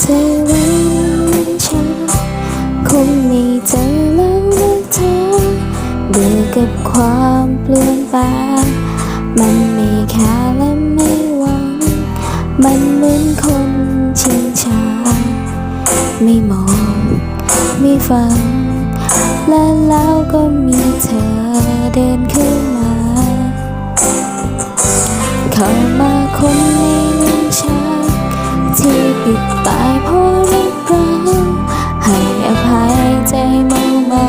เธอไว้ในฉันคงไม่เจอแล้วนะเธอเบื่อกับความเปลี่ยนแปลงมันไม่แค่และไม่หวัง มันเหมือนคนชิงชา ไม่มอง ไม่ฟัง และแล้วก็มีเธอเดินเข้ามา เข้ามา ที่ปิดตายเพราะรักเราให้อภัยใจเมาเมา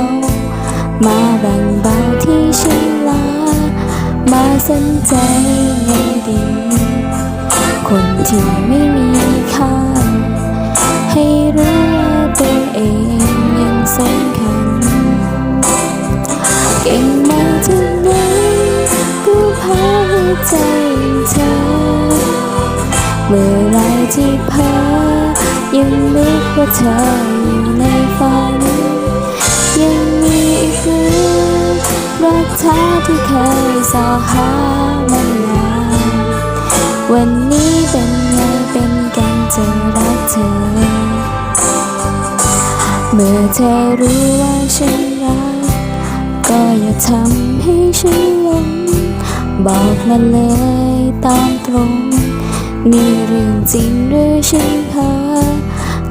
มาแบ่งเบาที่ฉันลามาสนใจในดี คนที่ไม่มีค่า ให้รู้ว่าตัวเองยังสำคัญเก่งมาจากไหนกูพาหัวใจเธอ มื่อไรที่เพ้อยังนึกว่าเธออยู่ในฝัน ยังมีอีกเรื่อรักแท้ที่เคยสอหามานานวันนี้เป็นไงเป็นกันจะรักเธอ เมื่อเธอรู้ว่าฉันรัก ก็อย่าทำให้ฉันหลงบอกมาเลยตามตรง นี่เรื่องจริงหรือฉันเพ้อ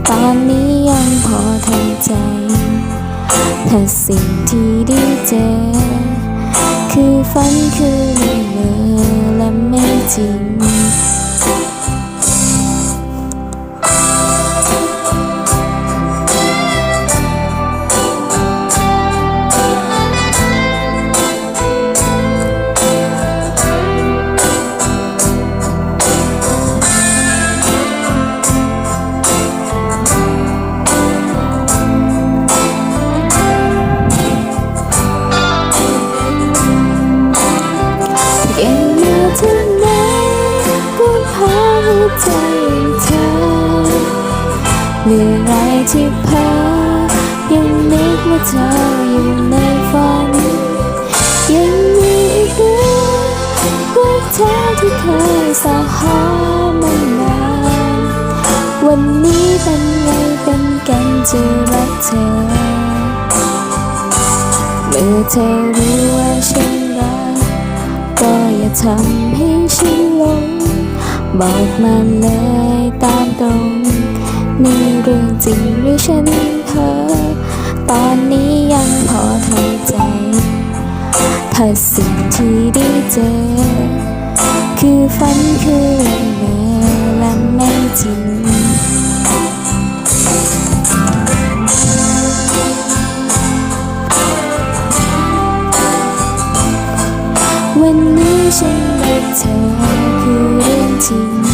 ตอนนี้ยังพอทำใจ ถ้าสิ่งที่ได้เจอ คือฝันคือเมื่อและไม่จริง หัวใจเธอเมื่อไรที่เพ้อยังนึกว่าเธออยู่ในฝัน ยังมีอีกเรื่องรักเธอที่เคยสอหามานานวันนี้เป็นไงเป็นกันจะรักเธอ เมื่อเธอรู้ว่าฉันรักก็อย่าทำให้ฉันหลง บอกมาเลยตามตรงนี่เรื่องจริงหรือฉันเพ้อตอนนี้ยังพอทำใจ ถ้าสิ่งที่ได้เจอ คือฝันคือเมื่อและไม่จริงวันนี้ฉันรักเธอคือ 谢。